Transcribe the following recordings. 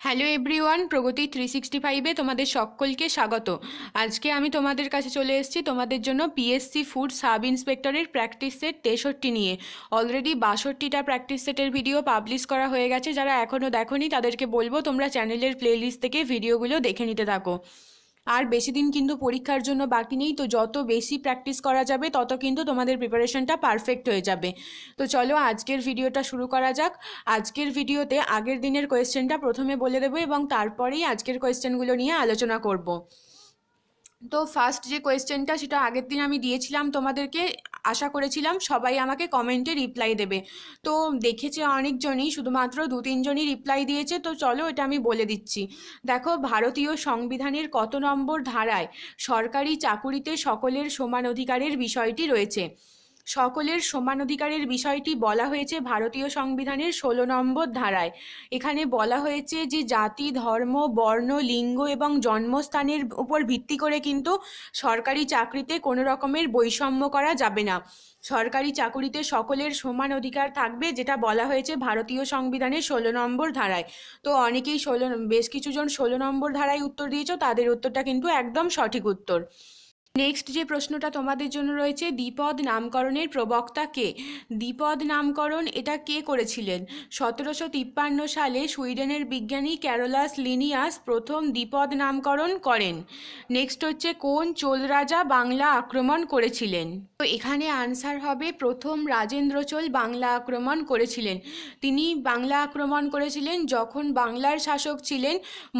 Hello everyone Pragati three sixty ফাইভে তোমাদের সকলকে স্বাগত। আজকে আমি তোমাদের কাছে চলে এসেছি তোমাদের জন্য পিএসসি ফুড সাব ইন্সপেক্টরের প্র্যাকটিস সেট তেষট্টি নিয়ে। অলরেডি বাষট্টিটা প্র্যাকটিস সেটের ভিডিও পাবলিশ করা হয়ে গেছে। যারা এখনও দেখোনি, তাদেরকে বলব তোমরা চ্যানেলের প্লেলিস্ট থেকে ভিডিওগুলো দেখে নিতে থাকো। আর বেশি দিন কিন্তু পরীক্ষার জন্য বাকি নেই, তো যত বেশি প্র্যাকটিস করা যাবে, তত কিন্তু তোমাদের প্রিপারেশনটা পারফেক্ট হয়ে যাবে। তো চলো আজকের ভিডিওটা শুরু করা যাক। আজকের ভিডিওতে আগের দিনের কোয়েশ্চেনটা প্রথমে বলে দেবো এবং তারপরেই আজকের কোয়েশ্চেনগুলো নিয়ে আলোচনা করব। তো ফার্স্ট যে কোয়েশ্চেনটা সেটা আগের দিন আমি দিয়েছিলাম তোমাদেরকে। আশা করেছিলাম সবাই আমাকে কমেন্টে রিপ্লাই দেবে। তো দেখেছে অনেকজনই, শুধুমাত্র দু তিনজনই রিপ্লাই দিয়েছে, তো চলো এটা আমি বলে দিচ্ছি। দেখো, ভারতীয় সংবিধানের কত নম্বর ধারায় সরকারি চাকুরিতে সকলের সমান অধিকারের বিষয়টি রয়েছে। সকলের সমান অধিকারের বিষয়টি বলা হয়েছে ভারতীয় সংবিধানের ষোলো নম্বর ধারায়। এখানে বলা হয়েছে যে জাতি, ধর্ম, বর্ণ, লিঙ্গ এবং জন্মস্থানের উপর ভিত্তি করে কিন্তু সরকারি চাকরিতে কোনো রকমের বৈষম্য করা যাবে না। সরকারি চাকুরিতে সকলের সমান অধিকার থাকবে যেটা বলা হয়েছে ভারতীয় সংবিধানের ষোলো নম্বর ধারায়। তো অনেকেই ষোলো, বেশ কিছুজন ষোলো নম্বর ধারায় উত্তর দিয়েছ, তাদের উত্তরটা কিন্তু একদম সঠিক উত্তর। নেক্সট যে প্রশ্নটা তোমাদের জন্য রয়েছে, দ্বিপদ নামকরণের প্রবক্তা কে? দ্বিপদ নামকরণ এটা কে করেছিলেন? সতেরোশো তিপ্পান্ন সালে সুইডেনের বিজ্ঞানী ক্যারোলাস লিনিয়াস প্রথম দ্বিপদ নামকরণ করেন। নেক্সট হচ্ছে, কোন চোল রাজা বাংলা আক্রমণ করেছিলেন? তো এখানে আনসার হবে, প্রথম রাজেন্দ্র চোল বাংলা আক্রমণ করেছিলেন। তিনি বাংলা আক্রমণ করেছিলেন যখন বাংলার শাসক ছিলেন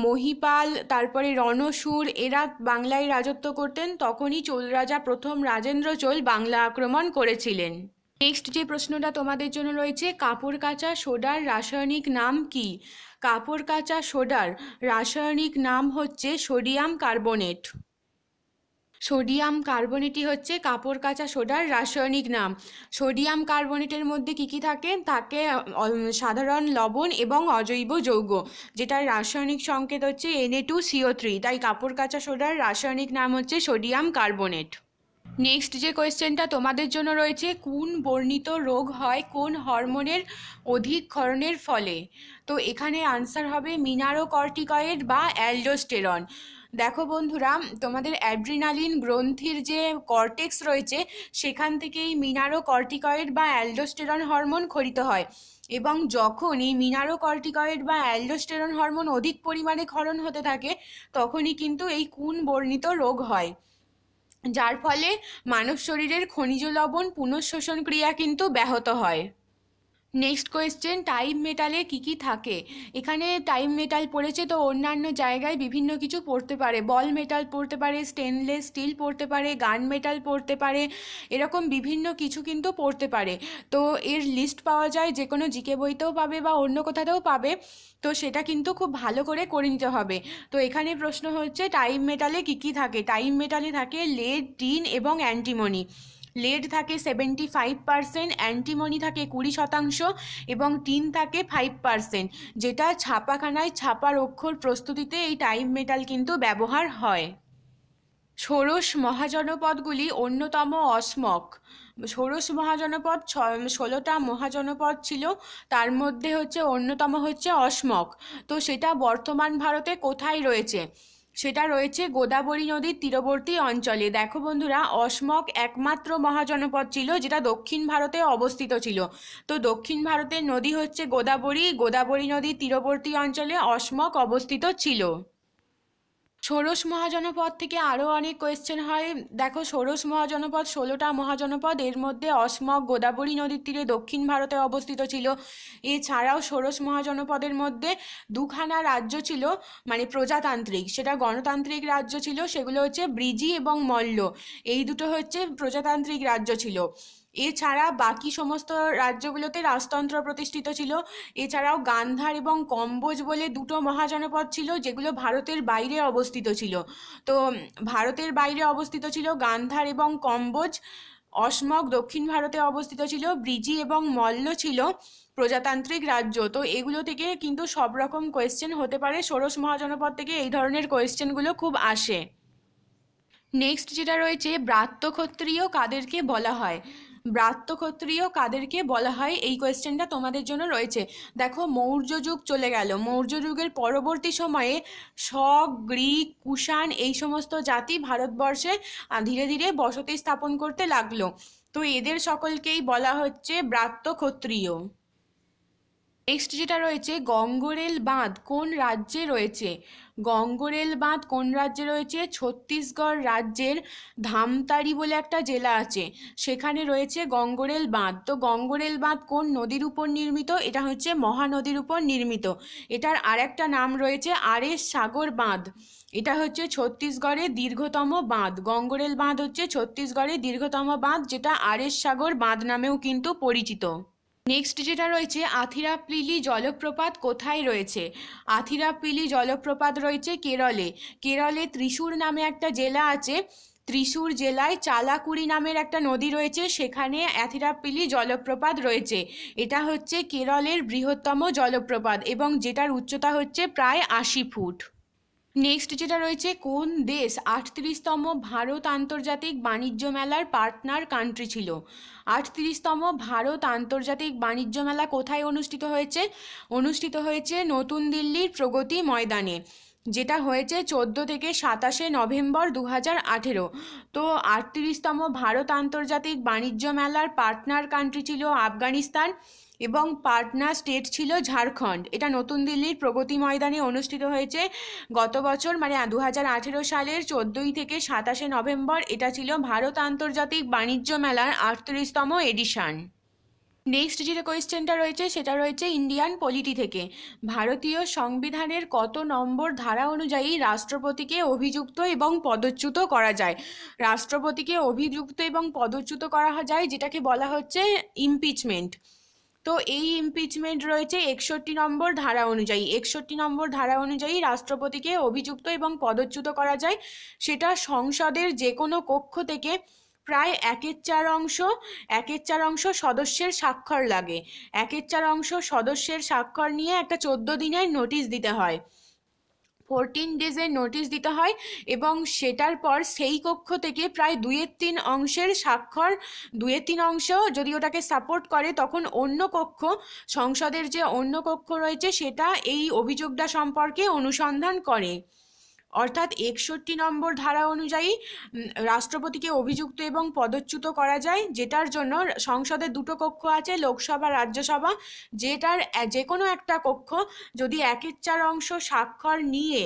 মহিপাল, তারপরে রণসুর, এরা বাংলায় রাজত্ব করতেন, তখনই চোল রাজা প্রথম রাজেন্দ্র চোল বাংলা আক্রমণ করেছিলেন। নেক্সট যে প্রশ্নটা তোমাদের জন্য রয়েছে, কাপড় কাচা সোডার রাসায়নিক নাম কি? কাপড় কাচা সোডার রাসায়নিক নাম হচ্ছে সোডিয়াম কার্বনেট। সোডিয়াম কার্বনেটই হচ্ছে কাপড় কাচা সোডার রাসায়নিক নাম। সোডিয়াম কার্বনেটের মধ্যে কী কী থাকে? থাকে সাধারণ লবণ এবং অজৈব যৌগ, যেটার রাসায়নিক সংকেত হচ্ছে এনএ টু সিও থ্রি তাই কাপড় কাচা সোডার রাসায়নিক নাম হচ্ছে সোডিয়াম কার্বনেট। নেক্সট যে কোয়েশ্চেনটা তোমাদের জন্য রয়েছে, কোন বর্ণিত রোগ হয়, কোন হরমোনের অধিক ক্ষরণের ফলে? তো এখানে আনসার হবে মিনারোকর্টিকয়েড বা অ্যালডোস্টেরন দেখো বন্ধুরা, তোমাদের অ্যাড্রিনালিন গ্রন্থির যে কর্টেক্স রয়েছে, সেখান থেকেই মিনারো কর্টিকয়েড বা অ্যালডোস্টেরন হরমোন খরিত হয়। এবং যখন এই মিনারো কর্টিকয়েড বা অ্যালডোস্টেরন হরমোন অধিক পরিমাণে ক্ষরণ হতে থাকে, তখনই কিন্তু এই কোন বর্ণিত রোগ হয়। যার ফলে মানব শরীরের খনিজ লবণ পুনঃশোষণ ক্রিয়া কিন্তু ব্যাহত হয়। নেক্সট কোয়েশ্চেন টাইম মেটালে কি কি থাকে? এখানে টাইম মেটাল পড়েছে তো অন্যান্য জায়গায় বিভিন্ন কিছু পড়তে পারে। বল মেটাল পড়তে পারে স্টেনলেস স্টিল পড়তে পারে গান মেটাল পড়তে পারে, এরকম বিভিন্ন কিছু কিন্তু পড়তে পারে। তো এর লিস্ট পাওয়া যায়, যে কোনো জিকে বইতেও পাবে বা অন্য কোথাতেও পাবে। তো সেটা কিন্তু খুব ভালো করে করে নিতে হবে। তো এখানে প্রশ্ন হচ্ছে টাইম মেটালে কি কি থাকে? টাইম মেটালে থাকে লেড টিন এবং অ্যান্টিমনি লেড থাকে সেভেন্টি ফাইভ পারসেন্ট অ্যান্টিমনি থাকে কুড়ি শতাংশ এবং টিন থাকে ফাইভ পারসেন্ট যেটা ছাপাখানায় ছাপার অক্ষর প্রস্তুতিতে এই টাইম মেটাল কিন্তু ব্যবহার হয়। ষোড়শ মহাজনপদগুলি অন্যতম অসমক। ষোড়শ মহাজনপদ ষোলোটা মহাজনপদ ছিল, তার মধ্যে হচ্ছে অন্যতম হচ্ছে অসমক। তো সেটা বর্তমান ভারতে কোথায় রয়েছে? সেটা রয়েছে গোদাবরী নদীর তীরবর্তী অঞ্চলে। দেখো বন্ধুরা, অসমক একমাত্র মহাজনপদ ছিল যেটা দক্ষিণ ভারতে অবস্থিত ছিল। তো দক্ষিণ ভারতের নদী হচ্ছে গোদাবরী। গোদাবরী নদীর তীরবর্তী অঞ্চলে অসমক অবস্থিত ছিল। ষোড়শ মহাজনপদ থেকে আরও অনেক কোয়েশ্চেন হয়। দেখো, ষোড়শ মহাজনপদ, ষোলোটা মহাজনপদ, এর মধ্যে অসমক গোদাবরী নদীর তীরে দক্ষিণ ভারতে অবস্থিত ছিল। এছাড়াও ষোড়শ মহাজনপদের মধ্যে দুখানা রাজ্য ছিল মানে প্রজাতান্ত্রিক। সেটা গণতান্ত্রিক রাজ্য ছিল, সেগুলো হচ্ছে ব্রিজি এবং মল্ল। এই দুটো হচ্ছে প্রজাতান্ত্রিক রাজ্য ছিল। এছাড়া বাকি সমস্ত রাজ্যগুলোতে রাজতন্ত্র প্রতিষ্ঠিত ছিল। এছাড়াও গান্ধার এবং কম্বোজ বলে দুটো মহাজনপদ ছিল, যেগুলো ভারতের বাইরে অবস্থিত ছিল। তো ভারতের বাইরে অবস্থিত ছিল গান্ধার এবং কম্বোজ, অসমক দক্ষিণ ভারতে অবস্থিত ছিল, ব্রিজি এবং মল্ল ছিল প্রজাতান্ত্রিক রাজ্য। তো এগুলো থেকে কিন্তু সব রকম কোয়েশ্চেন হতে পারে। ষোড়শ মহাজনপদ থেকে এই ধরনের কোয়েশ্চেনগুলো খুব আসে। নেক্সট যেটা রয়েছে, ব্রাত্য ক্ষত্রিয় কাদেরকে বলা হয়। ব্রাত্য ক্ষত্রিয় কাদেরকে বলা হয়, এই কোয়েশ্চেনটা তোমাদের জন্য রয়েছে। দেখো, মৌর্য যুগ চলে গেল। মৌর্য যুগের পরবর্তী সময়ে শক, গ্রিক, কুষাণ এই সমস্ত জাতি ভারতবর্ষে ধীরে ধীরে বসতি স্থাপন করতে লাগল। তো এদের সকলকেই বলা হচ্ছে ব্রাত্য ক্ষত্রিয় নেক্সট যেটা রয়েছে, গঙ্গরেল বাঁধ কোন রাজ্যে রয়েছে? গঙ্গরেল বাঁধ কোন রাজ্যে রয়েছে? ছত্তিশগড় রাজ্যের ধামতারি বলে একটা জেলা আছে। সেখানে রয়েছে গঙ্গরেল বাঁধ। তো গঙ্গরেল বাঁধ কোন নদীর উপর নির্মিত? এটা হচ্ছে মহানদীর উপর নির্মিত। এটার আরেকটা নাম রয়েছে আরএস সাগর বাঁধ। এটা হচ্ছে ছত্তিশগড়ের দীর্ঘতম বাঁধ। গঙ্গরেল বাঁধ হচ্ছে ছত্তিশগড়ের দীর্ঘতম বাঁধ, যেটা আরএস সাগর বাঁধ নামেও কিন্তু পরিচিত। নেক্সট যেটা রয়েছে আথিরাপিলি জলপ্রপাত কোথায় রয়েছে? আথিরাপিলি জলপ্রপাত রয়েছে কেরলে। কেরলে ত্রিশূর নামে একটা জেলা আছে। ত্রিশূর জেলায় চালাকুড়ি নামের একটা নদী রয়েছে। সেখানে অ্যাথিরাপিলি জলপ্রপাত রয়েছে। এটা হচ্ছে কেরলের বৃহত্তম জলপ্রপাত এবং যেটার উচ্চতা হচ্ছে প্রায় আশি ফুট। নেক্সট যেটা রয়েছে, কোন দেশ আটত্রিশতম ভারত আন্তর্জাতিক বাণিজ্য মেলার পার্টনার কান্ট্রি ছিল? আটত্রিশতম ভারত আন্তর্জাতিক বাণিজ্য মেলা কোথায় অনুষ্ঠিত হয়েছে? অনুষ্ঠিত হয়েছে নতুন দিল্লির প্রগতি ময়দানে, যেটা হয়েছে চোদ্দ থেকে সাতাশে নভেম্বর দু হাজার আঠেরো। তো আটত্রিশতম ভারত আন্তর্জাতিক বাণিজ্য মেলার পার্টনার কান্ট্রি ছিল আফগানিস্তান। এবং পাটনা স্টেট ছিল ঝাড়খণ্ড। এটা নতুন দিল্লির প্রগতি ময়দানে অনুষ্ঠিত হয়েছে। গত বছর মানে দু হাজার আঠেরো সালের চোদ্দোই থেকে সাতাশে নভেম্বর, এটা ছিল ভারত আন্তর্জাতিক বাণিজ্য মেলার আটত্রিশতম এডিশন। নেক্সট যেটা কোয়েশ্চেনটা রয়েছে, সেটা রয়েছে ইন্ডিয়ান পলিটি থেকে। ভারতীয় সংবিধানের কত নম্বর ধারা অনুযায়ী রাষ্ট্রপতিকে অভিযুক্ত এবং পদচ্যুত করা যায়? রাষ্ট্রপতিকে অভিযুক্ত এবং পদচ্যুত করা যায় যেটাকে বলা হচ্ছে ইমপিচমেন্ট তো এই ইমপিচমেন্ট রয়েছে একষট্টি নম্বর ধারা অনুযায়ী। একষট্টি নম্বর ধারা অনুযায়ী রাষ্ট্রপতিকে অভিযুক্ত এবং পদচ্যুত করা যায়। সেটা সংসদের যে কোনো কক্ষ থেকে প্রায় একের চার অংশ, একের চার অংশ সদস্যের স্বাক্ষর লাগে। একের চার অংশ সদস্যের স্বাক্ষর নিয়ে একটা চোদ্দ দিনের নোটিশ দিতে হয়। ফোরটিন ডেজের নোটিশ দিতে হয় এবং সেটার পর সেই কক্ষ থেকে প্রায় দুয়ের তিন অংশের স্বাক্ষর দুয়ের তিন অংশ যদি ওটাকে সাপোর্ট করে, তখন অন্য কক্ষ, সংসদের যে অন্য কক্ষ রয়েছে, সেটা এই অভিযোগটা সম্পর্কে অনুসন্ধান করে। অর্থাৎ একষট্টি নম্বর ধারা অনুযায়ী রাষ্ট্রপতিকে অভিযুক্ত এবং পদচ্যুত করা যায়, যেটার জন্য সংসদে দুটো কক্ষ আছে, লোকসভা, রাজ্যসভা, যেটার যে কোনো একটা কক্ষ যদি একের চার অংশ স্বাক্ষর নিয়ে,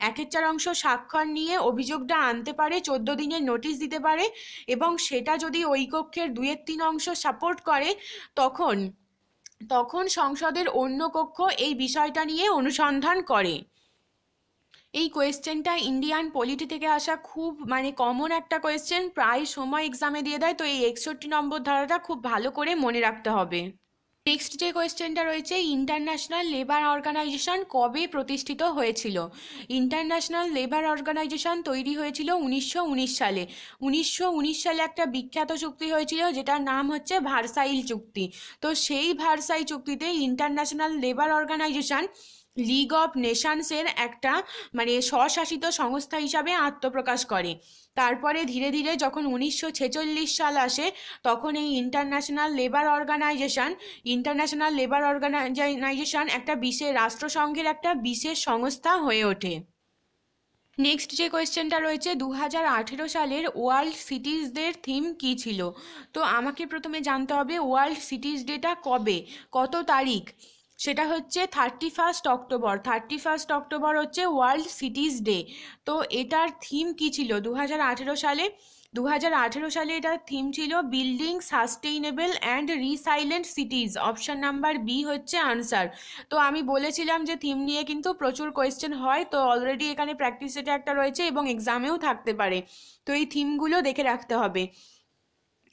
একের চার অংশ স্বাক্ষর নিয়ে অভিযোগটা আনতে পারে, চোদ্দ দিনের নোটিশ দিতে পারে, এবং সেটা যদি ওই কক্ষের দুয়ের তিন অংশ সাপোর্ট করে, তখন তখন সংসদের অন্য কক্ষ এই বিষয়টা নিয়ে অনুসন্ধান করে। এই কোয়েশ্চেনটা ইন্ডিয়ান পলিটি থেকে আসা খুব মানে কমন একটা কোয়েশ্চেন প্রায় সময় এক্সামে দিয়ে দেয়, তো এই একষট্টি নম্বর ধারাটা খুব ভালো করে মনে রাখতে হবে। নেক্সট যে কোয়েশ্চেনটা রয়েছে ইন্টারন্যাশনাল লেবার অর্গানাইজেশন কবে প্রতিষ্ঠিত হয়েছিল? ইন্টারন্যাশনাল লেবার অর্গানাইজেশন তৈরি হয়েছিল উনিশশো উনিশ সালে। উনিশশো উনিশ সালে একটা বিখ্যাত চুক্তি হয়েছিল, যেটার নাম হচ্ছে ভারসাইল চুক্তি। তো সেই ভারসাই চুক্তিতে International Labour Organization League of নেশনসের একটা মানে স্বশাসিত সংস্থা হিসাবে আত্মপ্রকাশ করে। তারপরে ধীরে ধীরে যখন উনিশশো ছেচল্লিশ সাল আসে, তখন এই International Labour Organization International Labour Organization একটা বিশেষ, রাষ্ট্রসংঘের একটা বিশেষ সংস্থা হয়ে ওঠে। নেক্সট যে কোয়েশ্চেনটা রয়েছে দু হাজার আঠেরো সালের ওয়ার্ল্ড সিটিজদের থিম কী ছিল? তো আমাকে প্রথমে জানতে হবে ওয়ার্ল্ড সিটিজ ডেটা কবে? কত তারিখ? সেটা হচ্ছে thirty first October thirty first October হচ্ছে ওয়ার্ল্ড সিটিজ ডে তো এটার থিম কী ছিল? দু হাজার আঠেরো সালে দু হাজার আঠেরো সালে এটার থিম ছিল building sustainable and resilient cities option number B হচ্ছে আনসার তো আমি বলেছিলাম যে থিম নিয়ে কিন্তু প্রচুর কোয়েশ্চেন হয়, তো অলরেডি এখানে প্র্যাকটিস সেটে একটা রয়েছে এবং এক্সামেও থাকতে পারে। তো এই থিমগুলো দেখে রাখতে হবে।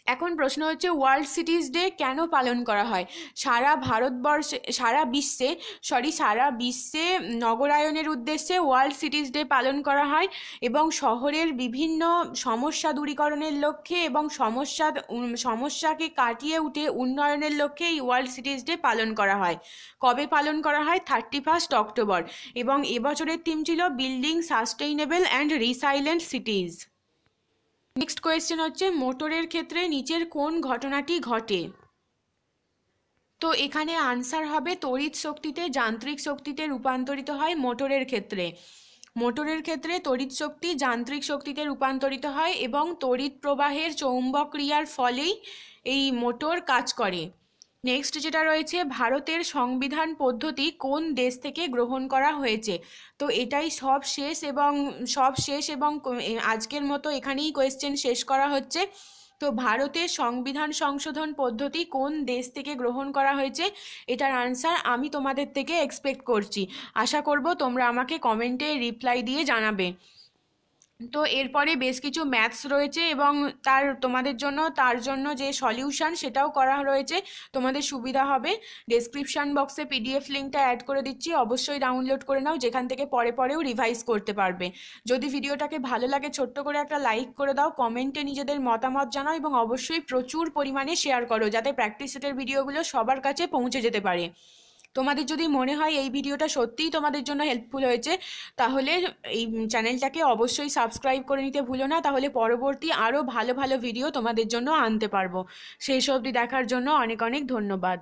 এখন প্রশ্ন হচ্ছে ওয়ার্ল্ড সিটিজ ডে কেন পালন করা হয়? সারা ভারতবর্ষে, সারা বিশ্বে সরি সারা বিশ্বে নগরায়নের উদ্দেশ্যে ওয়ার্ল্ড সিটিজ ডে পালন করা হয় এবং শহরের বিভিন্ন সমস্যা দূরীকরণের লক্ষ্যে এবং সমস্যা সমস্যাকে কাটিয়ে উঠে উন্নয়নের লক্ষ্যে এই ওয়ার্ল্ড সিটিজ ডে পালন করা হয়। কবে পালন করা হয়? থার্টি ফার্স্ট অক্টোবর এবং এবছরের থিম ছিল building sustainable and resilient cities next question হচ্ছে, মোটরের ক্ষেত্রে নিচের কোন ঘটনাটি ঘটে? তো এখানে আনসার হবে, তড়িৎ শক্তিতে যান্ত্রিক শক্তিতে রূপান্তরিত হয় মোটরের ক্ষেত্রে। মোটরের ক্ষেত্রে তড়িৎ শক্তি যান্ত্রিক শক্তিতে রূপান্তরিত হয় এবং তড়িৎ প্রবাহের চৌম্বক ক্রিয়ার ফলেই এই মোটর কাজ করে। নেক্সট যেটা রয়েছে, ভারতের সংবিধান পদ্ধতি কোন দেশ থেকে গ্রহণ করা হয়েছে? তো এটাই সব শেষ এবং সব শেষ এবং আজকের মতো এখানেই কোয়েশ্চেন শেষ করা হচ্ছে। তো ভারতের সংবিধান সংশোধন পদ্ধতি কোন দেশ থেকে গ্রহণ করা হয়েছে? এটার আনসার আমি তোমাদের থেকে এক্সপেক্ট করছি। আশা করব তোমরা আমাকে কমেন্টে রিপ্লাই দিয়ে জানাবে। তো এরপরে বেশ কিছু ম্যাথস রয়েছে এবং তার, তোমাদের জন্য, তার জন্য যে সলিউশন সেটাও করা রয়েছে। তোমাদের সুবিধা হবে। ডেসক্রিপশান বক্সে পিডিএফ লিঙ্কটা অ্যাড করে দিচ্ছি। অবশ্যই ডাউনলোড করে নাও, যেখান থেকে পরে পরেও রিভাইজ করতে পারবে। যদি ভিডিওটাকে ভালো লাগে, ছোট্ট করে একটা লাইক করে দাও কমেন্টে নিজেদের মতামত জানাও এবং অবশ্যই প্রচুর পরিমাণে শেয়ার করো, যাতে প্র্যাকটিস সেটের ভিডিওগুলো সবার কাছে পৌঁছে যেতে পারে। তোমাদের যদি মনে হয় এই ভিডিওটা সত্যিই তোমাদের জন্য হেল্পফুল হয়েছে, তাহলে এই চ্যানেলটাকে অবশ্যই সাবস্ক্রাইব করে নিতে ভুলো না, তাহলে পরবর্তী আরও ভালো ভালো ভিডিও তোমাদের জন্য আনতে পারব। সেই সবটি দেখার জন্য অনেক অনেক ধন্যবাদ।